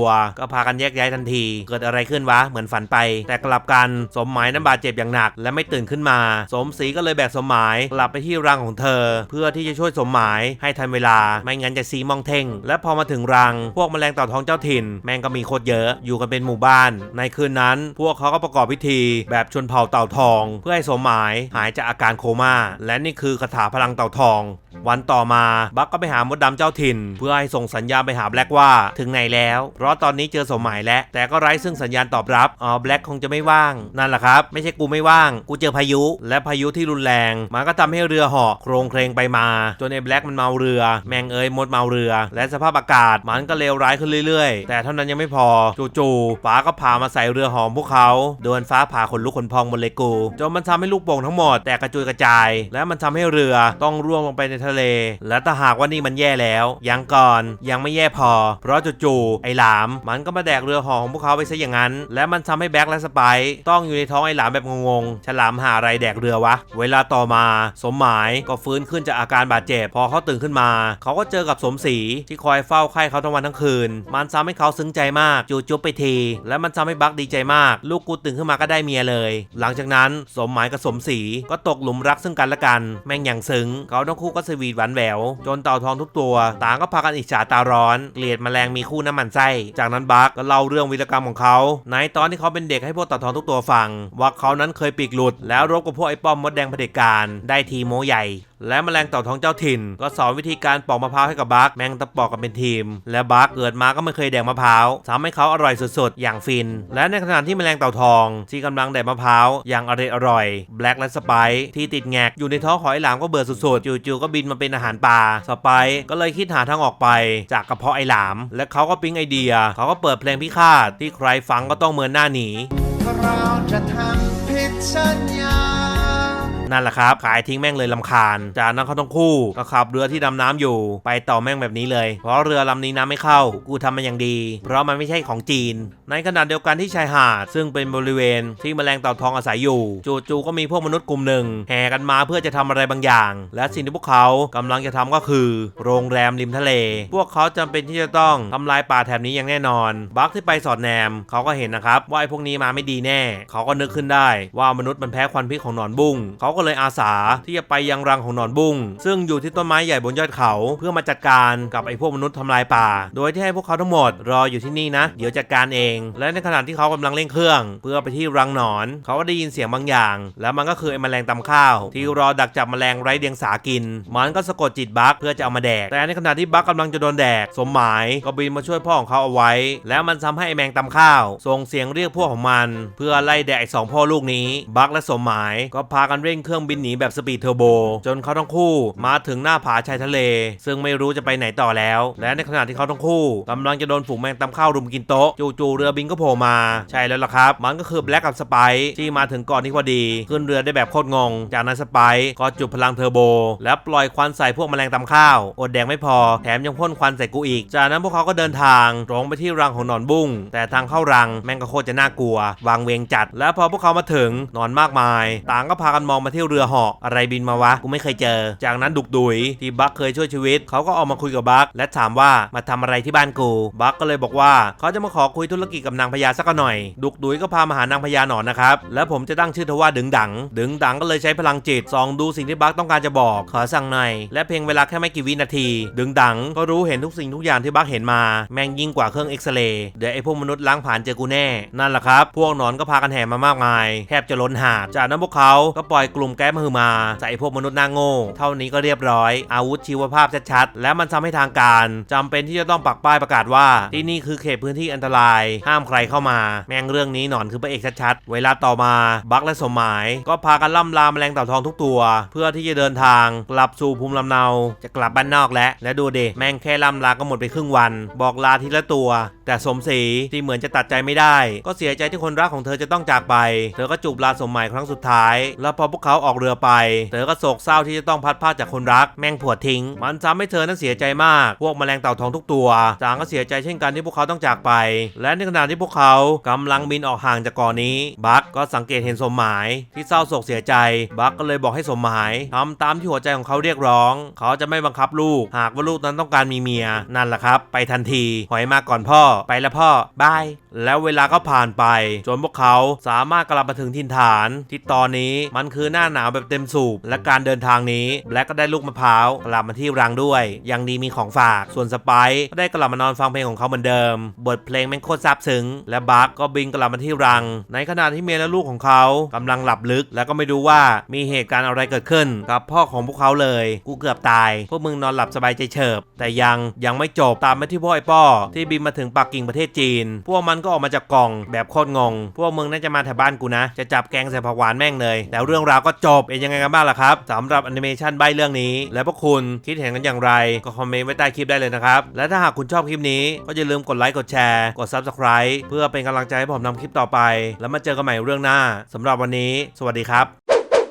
ว ก็พากันแยกย้ายทันที เกิดอะไรขึ้นวะ เหมือนฝันไป แต่กลับกันสมหมายนั้นบาดเจ็บอย่างหนัก และไม่ตื่นขึ้นมา สมศรีก็เลยแบกสมหมายกลับไปที่รังของเธอ เพื่อที่จะช่วยสมหมายให้ทันเวลา ไม่งั้นจะซีมองเท่ง และพอมาถึงรัง พวกแมลงต่าทองเจ้าถิ่น แมงก็มีโคตรเยอะ อยู่กันเป็นหมู่บ้าน ในคืนนั้น พวกเขาก็ประกอบพิธีแบบชนเผ่าเต่าทอง เพื่อให้สมหมายหายจากอาการโคม่า และนี่คือคาถาพลังเต่าทอง วันต่อมาบักก็ไปหามดดำเจ้าถิ่น เพื่อให้ส่งสัญญาณไปหาแบล็กว่าถึงไหนแล้ว เพราะตอนนี้เจอสมหมายแล้ว แต่ก็ไร้ซึ่งสัญญาณตอบรับอ๋อแบล็กคงจะไม่ว่างนั่นแหละครับ ไม่ใช่กูไม่ว่าง กูเจอพายุ และพายุที่รุนแรงมันก็ทำให้เรือเหาะโครงเครงไปมา จนไอ้แบล็กมันเมาเรือ แมงเอ้ยมดเมาเรือ และสภาพอากาศมันก็เลวร้ายขึ้นเรื่อยๆ แต่เท่านั้นยังไม่พอจู่ๆฟ้าก็ผ่ามาใส่เรือหอมพวกเขาโดนฟ้าผ่าขนลุกขนพองหมดเลยกูจนมันทำให้ลูกโป่งทั้งหมดแตกกระจุยกระจาย และมันทำให้เรือต้องร่วงลงไปในทะเล และถ้าหากว่านี่มันแย่แล้วยังก่อนยังไม่แย่พอ เพราะจู่ๆไอ้หลาม มันก็มาแดกเรือหอของพวกเขาไปซะอย่างนั้น และมันทำให้แบ็คและสไปซ์ต้องอยู่ในท้องไอ้หลามแบบงงๆฉลามหาอะไรแดกเรือวะ เวลาต่อมา สมหมายก็ฟื้นขึ้นจากอาการบาดเจ็บพอเขาตื่นขึ้นมา เขาก็เจอกับสมศรีที่คอยเฝ้าไข้เขาทั้งวันทั้งคืน มันทำให้เขาซึ้งใจมากจูจุ๊บไปที และมันทำให้บักดีใจมาก ลูกกูตื่นขึ้นมาก็ได้เมียเลย หลังจากนั้นสมหมายกับสมศรีก็ตกหลุมรักซึ่งกันและกัน แม่งอย่างซึ้งเขาทั้งคู่ก็สวีทหวานแหวว จนเต่าทองทุกตัว ต่างก็พากันอิจฉาตาร้อน เกลียดแมลงมีคู่น้ำมันไส้จากนั้นบักก็เล่าเรื่องวีรกรรมของเขาในตอนที่เขาเป็นเด็กให้พวกเต่าทองทุกตัวฟัง ว่าเขานั้นเคยปีกหลุด แล้วรบกับพวกไอ้ป้อมมดแดงเผด็จการได้ทีโมใหญ่ และแมลงเต่าทองเจ้าถิ่น ก็สอนวิธีการปอกมะพร้าวให้กับบักแมงตะปอกกันเป็นทีม และบักเกิดมาก็ไม่เคยแดกมะพร้าวทำให้เขาอร่อยสุดๆ อย่างฟิน และในขณะที่แมลงเต่าทอง ที่กำลังแดกมะพร้าวอย่างอร่อยอร่อยแบล็กและสไปที่ติดแงกอยู่ในท้องหอยหลามก็เบื่อสุดๆจู่ๆก็บินมาเป็นอาหารปลาสไปก็เลยคิดหาทางออกไป จากกระเพาะไอหลาม และเขาก็ปิ๊งไอเดีย เขาก็เปิดเพลงพิฆาตที่ใครฟังก็ต้องเมินหน้าหนีเราจะทำผิดสัญญา นั่นแหละครับ ขายทิ้งแม่งเลยลำคาญ จากนั้นเขาต้องคู่ก็ขับเรือที่ดำน้ำอยู่ ไปต่อแม่งแบบนี้เลย เพราะเรือลำนี้น้ำไม่เข้า กูทำมันอย่างดี เพราะมันไม่ใช่ของจีน ในขณะเดียวกันที่ชายหาด ซึ่งเป็นบริเวณที่แมลงเต่าทองอาศัยอยู่จู่ๆก็มีพวกมนุษย์กลุ่มหนึ่งแห่กันมาเพื่อจะทำอะไรบางอย่าง และสิ่งที่พวกเขากำลังจะทำก็คือ โรงแรมริมทะเล พวกเขาจำเป็นที่จะต้องทำลายป่าแถบนี้อย่างแน่นอน บัคที่ไปสอดแนมเขาก็เห็นนะครับว่าไอ้พวกนี้มาไม่ดีแน่ เขาก็นึกขึ้นได้ว่ามนุษย์มันแพ้ควันพิษของหนอนบุ้งเขาก็็เลยอาสาที่จะไปยังรังของหนอนบุ้งซึ่งอยู่ที่ต้นไม้ใหญ่บนยอดเขา เพื่อมาจัดการกับไอ้พวกมนุษย์ทำลายป่า โดยที่ให้พวกเขาทั้งหมดรออยู่ที่นี่นะ เดี๋ยวจัดการเอง และในขณะที่เขากำลังเร่งเครื่อง เพื่อไปที่รังหนอน เขาก็ได้ยินเสียงบางอย่าง แล้วมันก็คือไอ้แมลงตำข้าว ที่รอดักจับแมลงไร้เดียงสากิน มันก็สะกดจิตบัคเพื่อจะเอามาแดก แต่ในขณะที่บัคกำลังจะโดนแดก สมหมายก็บินมาช่วยพ่อของเขาเอาไว้ แล้วมันทำให้ไอ้แมงตำข้าว ส่งเสียงเรียกพวกของมัน เพื่อไล่แดกสองพ่อลูกนี้ บัคและสมหมายก็พากันเร่งเคครื่องบินหนีแบบสปีดเทอร์โบ จนเขาทั้งคู่มาถึงหน้าผาชายทะเล ซึ่งไม่รู้จะไปไหนต่อแล้ว และในขณะที่เขาทั้งคู่กำลังจะโดนฝูงแมงตำข้าวรุมกินโต๊ะจู่ๆเรือบินก็โผล่มา ใช่แล้วล่ะครับ มันก็คือแบล็กกับสไปซ์ที่มาถึงก่อนที่พอดี ขึ้นเรือได้แบบโคตรงง จากนั้นสไปซ์ก็จุดพลังเทอร์โบ และปล่อยควันใส่พวกแมลงตำข้าวอดแดงไม่พอแถมยังพ่นควันใส่กูอีก จากนั้นพวกเขาก็เดินทางตรงไปที่รังของหนอนบุ้งแต่ทางเข้ารังแม่งก็โคตรจะน่ากลัว วางเวงจัด และพอพวกเขามาถึงนอนมากมาย ต่างก็พากันมองมาที่เรือเหาะอะไรบินมาวะกูไม่เคยเจอ จากนั้นดุกดุยที่บัคเคยช่วยชีวิตเขาก็ออกมาคุยกับบัคและถามว่ามาทำอะไรที่บ้านกูบัคก็เลยบอกว่าเขาจะมาขอคุยธุรกิจกับนางพญาสักหน่อย ดุกดุยก็พามาหานางพญาหนอนนะครับและผมจะตั้งชื่อเธอว่าดึงดัง ดึงดังก็เลยใช้พลังจิตส่องดูสิ่งที่บัคต้องการจะบอกขอสั่งหน่อยและเพียงเวลาแค่ไม่กี่วินาที ดึงดังก็รู้เห็นทุกสิ่งทุกอย่างที่บัคเห็นมา แม่งยิ่งกว่าเครื่องเอ็กซเรย์เดี๋ยวไอ้พวกมนุษย์ล้างผ่านเจอกูแน่นั่นแหละครับพวกหนอนก็พากันแห่มามากมายแทบจะล้นหาดจากนั้นพวกเขาก็ปล่อยกลุ่มแก๊สมาฮือมาใส่พวกมนุษย์น้าโง่ เท่านี้ก็เรียบร้อย อาวุธชีวภาพชัดๆ และมันทำให้ทางการจำเป็นที่จะต้องปักป้ายประกาศว่า ที่นี่คือเขตพื้นที่อันตราย ห้ามใครเข้ามา แม่งเรื่องนี้หนอนคือพระเอกชัดๆ เวลาต่อมา บัคและสมหมาย ก็พากันล่ำลาแมลงเต่าทองทุกตัว เพื่อที่จะเดินทางกลับสู่ภูมิลำเนา จะกลับบ้านนอกแล้ว และดูเดแม่งแค่ล่ำลาก็หมดไปครึ่งวัน บอกลาทีละตัว แต่สมศรีที่เหมือนจะตัดใจไม่ได้ ก็เสียใจที่คนรักของเธอจะต้องจากไป เธอก็จูบลาสมหมายครั้งสุดท้าย แล้วพอพวกเขาาออกเรือไป เธอก็โศกเศร้าที่จะต้องพัดพาจากคนรักแม่งผัวทิ้ง มันทำให้เธอนั้นเสียใจมาก พวกแมลงเต่าทองทุกตัวต่างก็เสียใจเช่นกันที่พวกเขาต้องจากไป และในขณะที่พวกเขากำลังบินออกห่างจากเกาะนี้ บัคก็สังเกตเห็นสมหมายที่เศร้าโศกเสียใจ บัคก็เลยบอกให้สมหมายทำตามที่หัวใจของเขาเรียกร้อง เขาจะไม่บังคับลูก หากว่าลูกนั้นต้องการมีเมีย นั่นแหละครับ ไปทันทีหอยมาก่อนพ่อ ไปแล้วพ่อบาย แล้วเวลาก็ผ่านไป จนพวกเขาสามารถกลับมาถึงถิ่นฐาน ที่ตอนนี้มันคือหน้าหนาวแบบเต็มสูบ และการเดินทางนี้แบล็กก็ได้ลูกมะพร้าวกลับมาที่รังด้วย ยังดีมีของฝาก ส่วนสไปซ์ก็ได้กลับมานอนฟังเพลงของเขาเหมือนเดิม บทเพลงแม่งโคตรซาบซึ้ง และบัคก็บินกลับมาที่รัง ในขณะที่เมียและลูกของเขากำลังหลับลึก และก็ไม่รู้ว่ามีเหตุการณ์อะไรเกิดขึ้น กับพ่อของพวกเขาเลย กูเกือบตาย พวกมึงนอนหลับสบายใจเฉิบ แต่ยังยังไม่จบตามไปที่พ่อไอ้ป้อที่บินมาถึงปักกิ่งประเทศจีน พวกมันก็ออกมาจากกล่องแบบโคตรงง พวกมึงน่าจะมาแถวบ้านกูนะ จะจับแกงใส่ผักหวานแม่งเลย แล้วเรื่องราวก็จบเป็นยังไงกันบ้างล่ะครับสำหรับแอนิเมชันใบเรื่องนี้ แล้วพวกคุณคิดเห็นกันอย่างไร ก็คอมเมนต์ไว้ใต้คลิปได้เลยนะครับ และถ้าหากคุณชอบคลิปนี้ ก็อย่าลืมกดไลค์ กดแชร์ กด Subscribe เพื่อเป็นกำลังใจให้ผมทำคลิปต่อไป แล้วมาเจอกันใหม่เรื่องหน้าสำหรับวันนี้ สวัสดีครับ